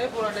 এই পুরাটা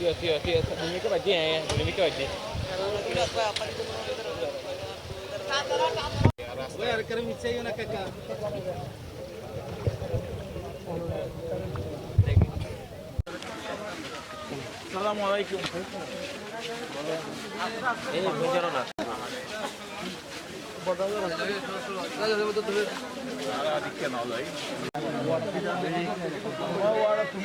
বানানো Chưa, chưa, chưa, đừng có bài kia này, đừng có bài kia. সালাম আলাইকুম এই বুঝারো না আরো আছে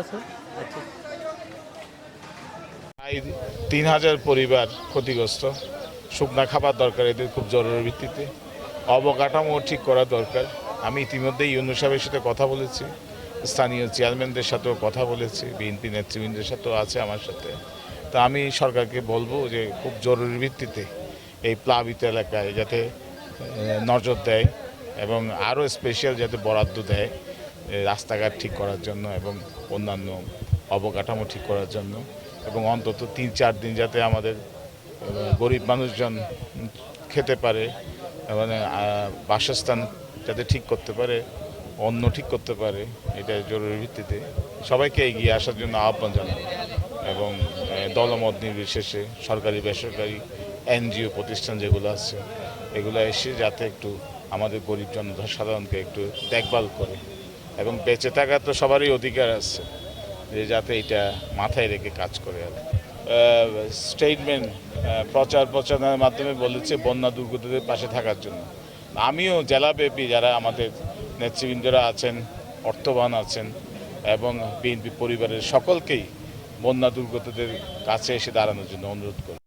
আচ্ছা। প্রায় তিন হাজার পরিবার ক্ষতিগ্রস্ত। শুকনা খাবার দরকার এদের খুব জরুরি ভিত্তিতে। অবকাঠামো ঠিক করা দরকার। আমি ইতিমধ্যেই ইউনু সাহেবের সাথে কথা বলেছি। স্থানীয় চেয়ারম্যানদের সাথেও কথা বলেছি। বিএনপি নেতৃবৃন্দের সাথেও আছে আমার সাথে। তা আমি সরকারকে বলব যে খুব জরুরি ভিত্তিতে এই প্লাবিত এলাকায় যাতে নজর দেয় এবং আরও স্পেশাল যাতে বরাদ্দ দেয়। রাস্তাঘাট ঠিক করার জন্য এবং অন্যান্য অবকাঠামো ঠিক করার জন্য এবং অন্তত তিন, চার দিন যাতে আমাদের গরিব মানুষজন খেতে পারে মানে বাসস্থান যাতে ঠিক করতে পারে, অন্ন ঠিক করতে পারে এটা জরুরি ভিত্তিতে সবাইকে এগিয়ে আসার জন্য আহ্বান জানাই। এবং দলমত নির্বিশেষে সরকারি, বেসরকারি, এনজিও প্রতিষ্ঠান যেগুলো আছে, এগুলো এসে যাতে একটু আমাদের গরিব জনসাধারণকে একটু দেখভাল করে। এবং বেঁচে থাকার তো সবারই অধিকার আছে যে যাতে এটা মাথায় রেখে কাজ করে আর স্টেটমেন্ট প্রচার প্রচারণার মাধ্যমে বলেছে বন্যা দুর্গতদের পাশে থাকার জন্য। আমিও জেলাব্যাপী যারা আমাদের নেতৃবৃন্দরা আছেন, অর্থবান আছেন এবং বিএনপি পরিবারের সকলকেই বন্যা দুর্গতদের কাছে এসে দাঁড়ানোর জন্য অনুরোধ করি।